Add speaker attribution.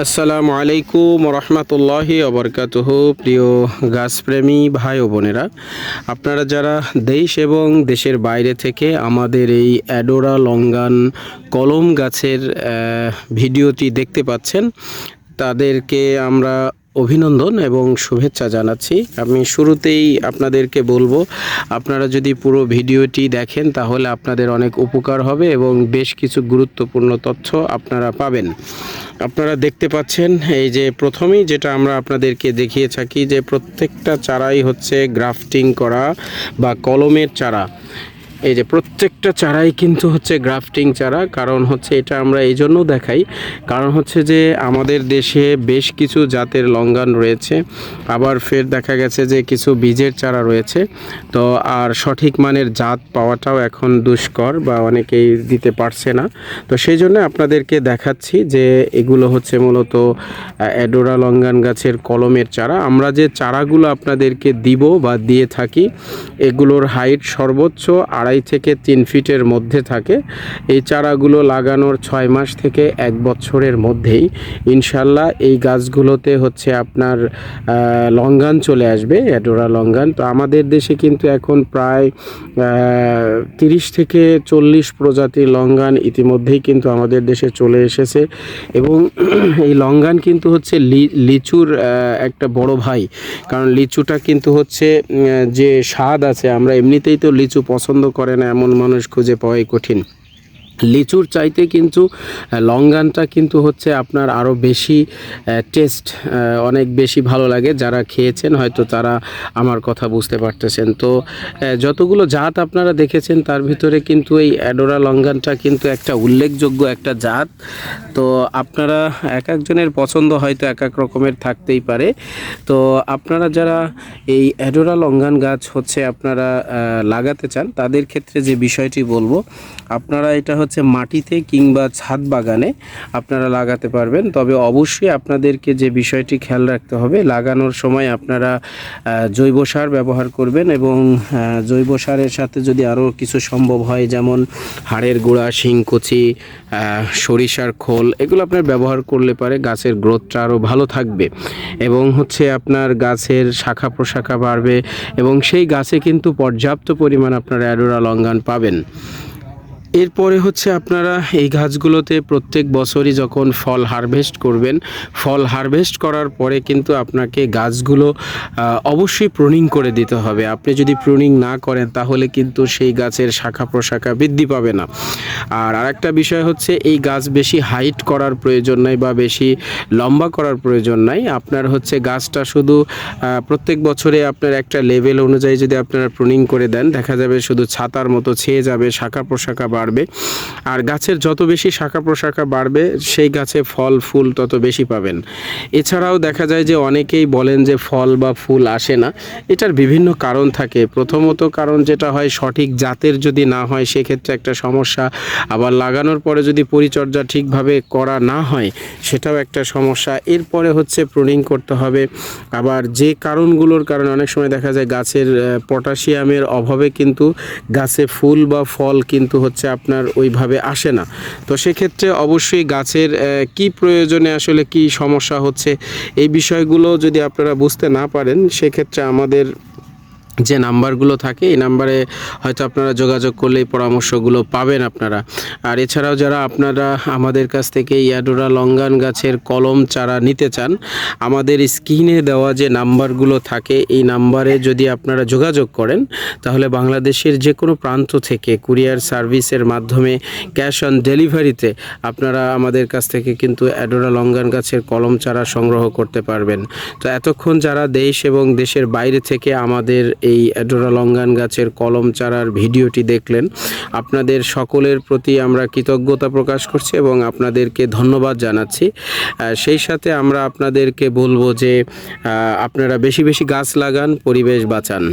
Speaker 1: আসসালামু আলাইকুম রহমতুল্লাহি অবরকাত প্রিয় গাছপ্রেমী ভাই ও বোনেরা। আপনারা যারা দেশ এবং দেশের বাইরে থেকে আমাদের এই অ্যাডোরা লঙ্গান কলম গাছের ভিডিওটি দেখতে পাচ্ছেন, তাদেরকে আমরা অভিনন্দন এবং শুভেচ্ছা জানাচ্ছি। আমি শুরুতেই আপনাদেরকে বলব, আপনারা যদি পুরো ভিডিওটি দেখেন তাহলে আপনাদের অনেক উপকার হবে এবং বেশ কিছু গুরুত্বপূর্ণ তথ্য আপনারা পাবেন। আপনারা দেখতে পাচ্ছেন এই যে প্রথমেই যেটা আমরা আপনাদেরকে দেখিয়ে থাকি যে প্রত্যেকটা চারাই হচ্ছে গ্রাফটিং করা বা কলমের চারা। এই যে প্রত্যেকটা চারাই কিন্তু হচ্ছে গ্রাফটিং চারা, কারণ হচ্ছে এটা আমরা এই জন্য দেখাই। কারণ হচ্ছে যে আমাদের দেশে বেশ কিছু জাতের লঙ্গান রয়েছে। আবার ফের দেখা গেছে যে কিছু বীজের চারা রয়েছে। তো আর সঠিক মানের জাত পাওয়াটাও এখন দুষ্কর বা অনেকেই দিতে পারছে না। তো সেই জন্য আপনাদেরকে দেখাচ্ছি যে এগুলো হচ্ছে মূলত অ্যাডোরা লঙ্গান গাছের কলমের চারা। আমরা যে চারাগুলো আপনাদেরকে দিব বা দিয়ে থাকি, এগুলোর হাইট সর্বোচ্চ আড়াই থেকে তিন ফিটের মধ্যে থাকে। এই চারাগুলো লাগানোর ছয় মাস থেকে এক বছরের মধ্যেই। ইনশাল্লাহ এই গাছগুলোতে হচ্ছে আপনার লঙ্গান চলে আসবে, অ্যাডোরা লঙ্গান। তো আমাদের দেশে কিন্তু এখন প্রায় তিরিশ থেকে চল্লিশ প্রজাতির লঙ্গান ইতিমধ্যেই কিন্তু আমাদের দেশে চলে এসেছে। এবং এই লঙ্গান কিন্তু হচ্ছে লিচুর একটা বড় ভাই। কারণ লিচুটা কিন্তু হচ্ছে যে স্বাদ আছে, আমরা এমনিতেই তো লিচু পছন্দ করে না এমন মানুষ খুঁজে পাওয়াই কঠিন। লিচুর চাইতে কিন্তু লঙ্গানটা কিন্তু হচ্ছে আপনার আরও বেশি টেস্ট অনেক বেশি ভালো লাগে। যারা খেয়েছেন হয়তো তারা আমার কথা বুঝতে পারতেছেন। তো যতগুলো জাত আপনারা দেখেছেন, তার ভিতরে কিন্তু এই অ্যাডোরা লঙ্গানটা কিন্তু একটা উল্লেখযোগ্য একটা জাত। তো, আপনারা এক একজনের পছন্দ হয়তো এক এক রকমের থাকতেই পারে। তো, আপনারা যারা এই অ্যাডোরা লঙ্গান গাছ হচ্ছে আপনারা লাগাতে চান, তাদের ক্ষেত্রে যে বিষয়টি বলব, আপনারা এটা হচ্ছে মাটিতে কিংবা ছাদ বাগানে আপনারা লাগাতে পারবেন। তবে অবশ্যই আপনাদেরকে যে বিষয়টি খেয়াল রাখতে হবে, লাগানোর সময় আপনারা জৈব সার ব্যবহার করবেন এবং জৈব সারের সাথে যদি আরও কিছু সম্ভব হয়, যেমন হাড়ের গুঁড়া, শিংকুচি সরিষার খোল, এগুলো আপনার ব্যবহার করলে পারে গাছের গ্রোথটা আরও ভালো থাকবে এবং হচ্ছে আপনার গাছের শাখা প্রশাখা বাড়বে এবং সেই গাছে কিন্তু পর্যাপ্ত পরিমাণ আপনার অ্যাডোরা লঙ্গান পাবেন। এরপরে হচ্ছে আপনারা এই গাছগুলোতে প্রত্যেক বছরই যখন ফল হারভেস্ট করবেন, ফল হারভেস্ট করার পরে কিন্তু আপনাকে গাছগুলো অবশ্যই প্রুনিং করে দিতে হবে। আপনি যদি প্রুনিং না করেন তাহলে কিন্তু সেই গাছের শাখা প্রশাখা বৃদ্ধি পাবে না। আর আরেকটা বিষয় হচ্ছে এই গাছ বেশি হাইট করার প্রয়োজন নাই বা বেশি লম্বা করার প্রয়োজন নাই। আপনার হচ্ছে গাছটা শুধু প্রত্যেক বছরে আপনার একটা লেভেল অনুযায়ী যদি আপনারা প্রুনিং করে দেন, দেখা যাবে শুধু ছাতার মতো ছেয়ে যাবে শাখা প্রশাখা বাড়বে। আর গাছের যত বেশি শাখা প্রশাখা বাড়বে, সেই গাছে ফল, ফুল তত বেশি পাবেন। এছাড়াও দেখা যায় যে অনেকেই বলেন যে ফল বা ফুল আসে না। এটার বিভিন্ন কারণ থাকে। প্রথমত কারণ যেটা হয়, সঠিক জাতের যদি না হয়, সেক্ষেত্রে একটা সমস্যা। আবার লাগানোর পরে যদি পরিচর্যা ঠিকভাবে করা না হয়, সেটাও একটা সমস্যা। এরপরে হচ্ছে প্রুনিং করতে হবে। আবার যে কারণগুলোর কারণে অনেক সময় দেখা যায় গাছের পটাশিয়ামের অভাবে কিন্তু গাছে ফুল বা ফল কিন্তু হচ্ছে আপনার ওইভাবে আসে না। তো সেক্ষেত্রে অবশ্যই গাছের কি প্রয়োজনে আসলে কি সমস্যা হচ্ছে, এই বিষয়গুলো যদি আপনারা বুঝতে না পারেন, সেক্ষেত্রে আমাদের যে নাম্বারগুলো থাকে, এই নাম্বারে হয়তো আপনারা যোগাযোগ করলে এই পরামর্শগুলো পাবেন আপনারা। আর এছাড়াও যারা আপনারা আমাদের কাছ থেকে ইয়াডোরা লঙ্গান গাছের কলম চারা নিতে চান, আমাদের স্ক্রিনে দেওয়া যে নাম্বারগুলো থাকে, এই নাম্বারে যদি আপনারা যোগাযোগ করেন, তাহলে বাংলাদেশের যে কোনো প্রান্ত থেকে কুরিয়ার সার্ভিসের মাধ্যমে ক্যাশ অন ডেলিভারিতে আপনারা আমাদের কাছ থেকে কিন্তু অ্যাডোরা লঙ্গান গাছের কলম চারা সংগ্রহ করতে পারবেন। তো এতক্ষণ যারা দেশ এবং দেশের বাইরে থেকে আমাদের এই অ্যাডোরা লঙ্গান গাছের কলম চারার ভিডিওটি দেখলেন। আপনাদের সকলের প্রতি আমরা কৃতজ্ঞতা প্রকাশ করছি এবং আপনাদেরকে ধন্যবাদ জানাচ্ছি। সেই সাথে আমরা আপনাদেরকে বলব যে আপনারা বেশি বেশি গাছ লাগান, পরিবেশ বাঁচান।